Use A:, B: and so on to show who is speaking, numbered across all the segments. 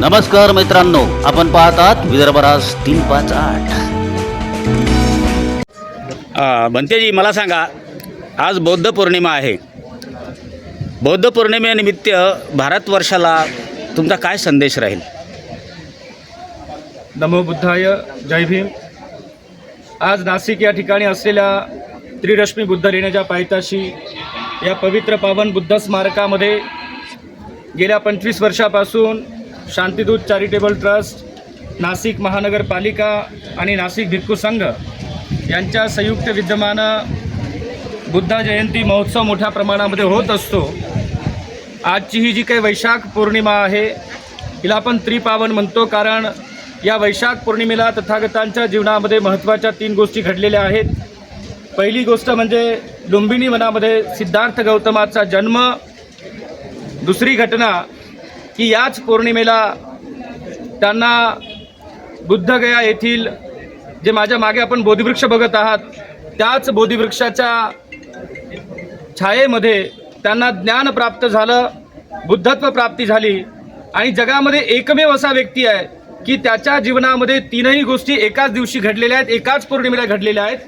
A: नमस्कार मित्रांनो आपण पाहतात विदर्भराज तीन पाच आठ.
B: बनतेजी मला सांगा आज बौद्ध पौर्णिमा आहे. बौद्ध पौर्णिमेनिमित्त भारतवर्षाला तुमचा काय संदेश राहील?
C: नमो बुद्धाय जय भीम. आज नाशिक या ठिकाणी असलेल्या त्रिरश्मी बुद्ध लेण्याच्या पायथ्याशी या पवित्र पावन बुद्ध स्मारकामध्ये गेल्या पंचवीस वर्षापासून शांतीदूत चॅरिटेबल ट्रस्ट नाशिक महानगरपालिका आणि नाशिक भिक्खू संघ यांच्या संयुक्त विद्यमानं बुद्धा जयंती महोत्सव मोठ्या प्रमाणामध्ये होत असतो. आजची ही जी काही वैशाख पौर्णिमा आहे हिला आपण त्रिपावन म्हणतो कारण या वैशाख पौर्णिमेला तथागतांच्या जीवनामध्ये महत्त्वाच्या तीन गोष्टी घडलेल्या आहेत. पहिली गोष्ट म्हणजे लुंबिनी वनामध्ये सिद्धार्थ गौतमाचा जन्म दुसरी घटना की याच पौर्णिमेला त्यांना बुद्धगया येथील जे माझ्या मागे आपण बोधिवृक्ष बघत आहात त्याच बोधिवृक्षाच्या छायेमध्ये त्यांना ज्ञान प्राप्त झालं बुद्धत्व प्राप्ती झाली आणि जगामध्ये एकमेव असा व्यक्ती आहे की त्याच्या जीवनामध्ये तीनही गोष्टी एकाच दिवशी घडलेल्या आहेत एकाच पौर्णिमेला घडलेल्या आहेत.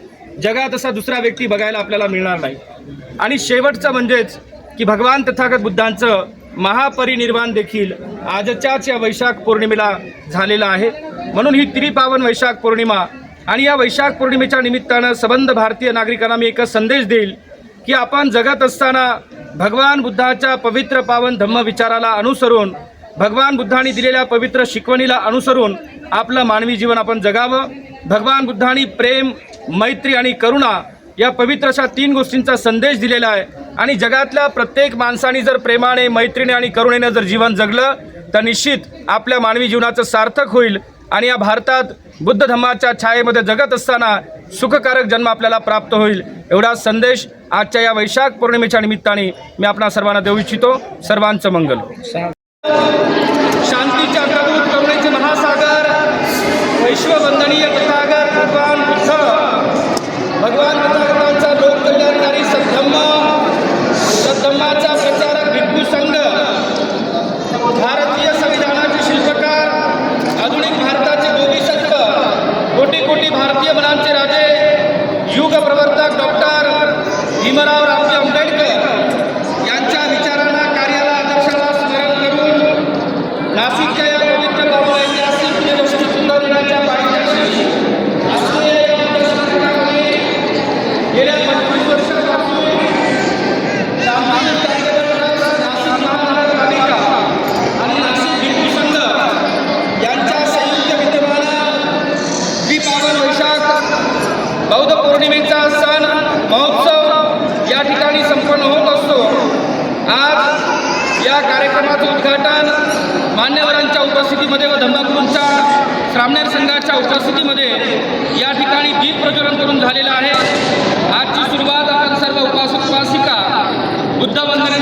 C: जगात असा दुसरा व्यक्ती बघायला आपल्याला मिळणार नाही. आणि शेवटचं म्हणजेच की भगवान तथागत बुद्धांचं महापरिनिर्वाण देखील आजच्याच या वैशाख पौर्णिमेला झालेला आहे. म्हणून ही त्रिपावन वैशाख पौर्णिमा आणि या वैशाख पौर्णिमेच्या निमित्तानं सबंध भारतीय नागरिकांना मी एकच संदेश देईल की आपण जगत असताना भगवान बुद्धाच्या पवित्र पावन धम्म विचाराला अनुसरून भगवान बुद्धांनी दिलेल्या पवित्र शिकवणीला अनुसरून आपलं मानवी जीवन आपण जगावं. भगवान बुद्धांनी प्रेम मैत्री आणि करुणा या पवित्र अशा तीन गोष्टींचा संदेश दिलेला आहे. आणि जगातल्या प्रत्येक माणसाने जर प्रेमाने मैत्रीने आणि करुणेनं जर जीवन जगलं तर निश्चित आपल्या मानवी जीवनाचं सार्थक होईल. आणि या भारतात बुद्ध धर्माच्या छायेमध्ये जगत असताना सुखकारक जन्म आपल्याला प्राप्त होईल. एवढा संदेश आजच्या या वैशाख पौर्णिमेच्या निमित्ताने मी आपणा सर्वांना देऊ इच्छितो. सर्वांचं मंगल. शांतीच्या करुणेचे महासागर वैश्ववंदनीय भीमराव रामजी आंबेडकर यांच्या विचारांना कार्याला आदर्शाला स्मरण करून नाशिकच्या या पवित्र बाबा ऐतिहासिक निदर्शन सुंदर दिनाच्या पायथ्याशी असलेल्या या बुद्ध स्मारकामध्ये गेल्या पंचवीस वर्षापासून शांती चॅरिटेबल ट्रस्ट, नाशिक महानगरपालिका आणि नाशिक भिक्खू संघ यांच्या संयुक्त विद्यमानं दीपावन वैशाख बौद्ध पौर्णिमेचा सण महोत्सव या ठिकाणी संपन्न होत असतो आज या कार्यक्रमाचं उद्घाटन मान्यवरांच्या उपस्थितीमध्ये व धम्मगुरूंच्या श्रामणेर संघाच्या उपस्थितीमध्ये या ठिकाणी दीप प्रज्वलन करून झालेलं आहे. आजची सुरुवात आपण सर्व उपास उपासिका बुद्ध वंदनेनं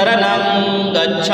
C: शरणं गच्छ